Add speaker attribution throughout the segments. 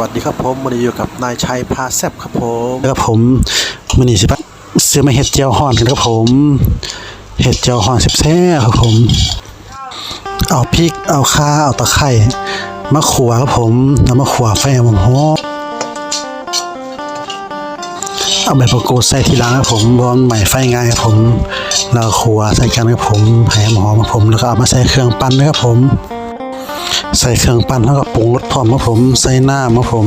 Speaker 1: วัสดีครับผมวันนี้อยู่กับนายชัยพาแซบครับผมแล้วก็ผมมันนี่สิปะซื้อมาเห็ดเจียวห่อนกันครับผม เห็ดเจียวห่อนแซ่บครับผม เอาพริกเอาข่าเอาตะไคร้มะขวครับผมแล้วมะขัวไฟหอมหอมเอาใบประกรูดใส่ทีหลังครับผมบอนใหม่ไฟง่ายครับผมแล้วขัวใส่กันครับผมให้หอมครับผมแล้วก็เอามาใส่เครื่องปั้นนะครับผม ส่เครื่องปั้นแล้วก็ปรุงรสพร้อมครับผม ใส่หน้ำครับผม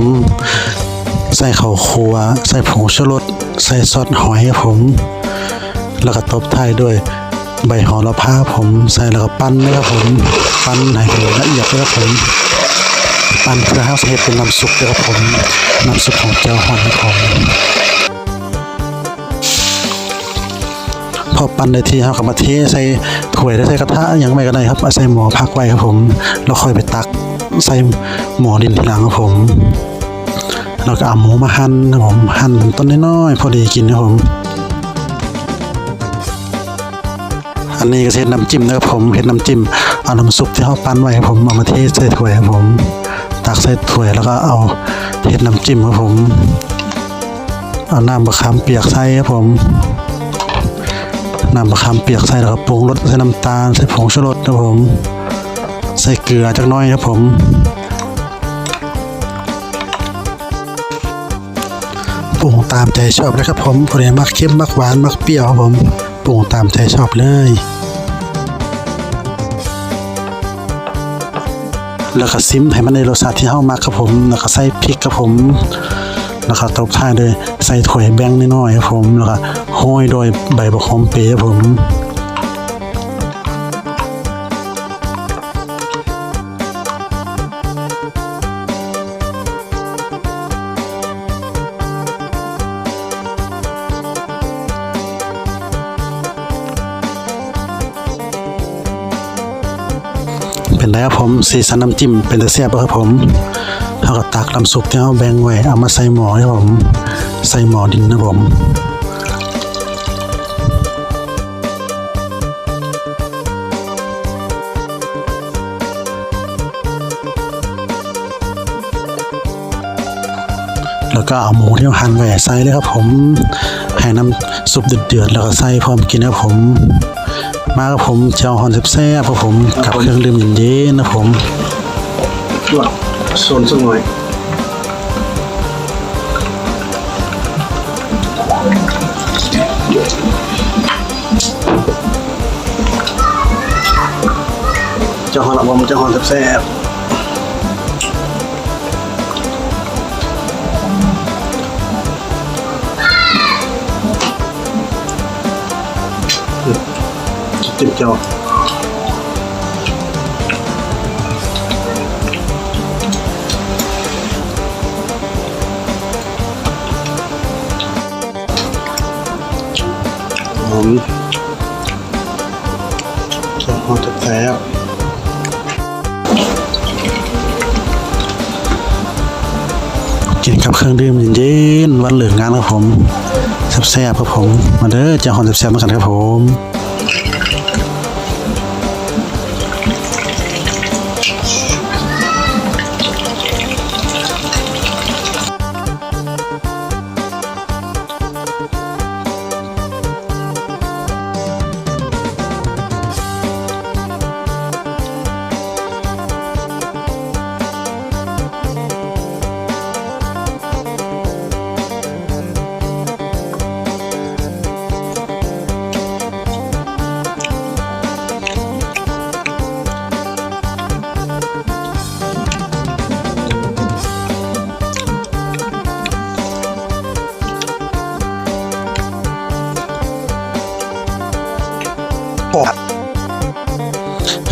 Speaker 1: ใส่ข้าวคั่วใส่ผงชูรสใส่ซอสหอยครับผม แล้วก็ตบท้ายด้วยใบโหระพาผม ใส่แล้วก็ปั้นนะครับผม ปั้นให้เป็นละเอียดนะครับผมปั้นเพื่อให้เห็ดเป็นน้ำซุปนะครับผมน้ำซุปของเจ้าหอนครับ พอปั้นได้ที่ครับก็มาเทใส่ถ้วยได้ใส่กระทะอย่างไม่ก็ได้ครับเอาใส่หม้อพักไว้ครับผมแล้วค่อยไปตักใส่หม้อดินทีหลังครับผมแล้วก็เอาหมูมาหั่นครับผมหั่นเป็นต้นน้อยๆพอดีกินครับผม อันนี้ก็เฮ็ดน้ำจิ้มนะครับผมเฮ็ดน้ำจิ้มเอาน้ำซุปที่เขาปั้นไว้ครับผมเอามาเทใส่ถ้วยครับผม ตักใส่ถ้วยแล้วก็เอาเฮ็ดน้ำจิ้มครับผม เอาน้ำมะขามเปียกใส่ครับผม นำมะขามเปียกใส่แล้วก็ปรุงรสใส่น้ำตาลใส่ผงชูรสครับผม ใส่เกลือจักน้อยครับผมปรุงตามใจชอบเลยครับผมคนไหนมักเค็มมักหวานมักเปรี้ยวครับผมปรุงตามใจชอบเลยแล้วก็ซิมให้มันในรสชาติที่เฮามักครับผมแล้วก็ใส่พริกครับผม แล้วก็ตบท้ายด้วยใส่ถ้วยแบงค์น้อยๆครับผมแล้วก็โห้อยโดยใบบกหอมเปียครับผมเป็นไรครับผมสีสันน้ำจิ้มเป็นตะเสียบครับผม เขาก็ตักน้ำซุปที่เขาแบ่งไว้เอามาใส่หม้อครับผมใส่หม้อดินนะผมแล้วก็เอาหมูที่เราหั่นไว้ใส่เลยครับผมให้น้ำซุปเดือดๆแล้วก็ใส่พร้อมกินนะครับผม มาครับผมเจ้าฮอนแซ่บๆครับผมกับเครื่องดื่มเย็นๆนะผม
Speaker 2: ช่วง โซนสักหน่อยจ้าหอนละบอมจ้าหอนแซ่บจิ้มเจ้า มจ้าหอนแซ่บๆ
Speaker 1: กินกับเครื่องดื่มเย็นๆวันเหลืองงานครับผมแซ่บๆครับผม มาเด้อเจ้าฮอนแซ่บๆมากันครับผม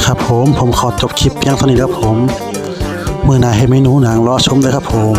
Speaker 1: ครับผมผมขอจบคลิปเพียงเท่านี้ครับผม มือหนาให้เมนูหนังรอชมเลยครับผม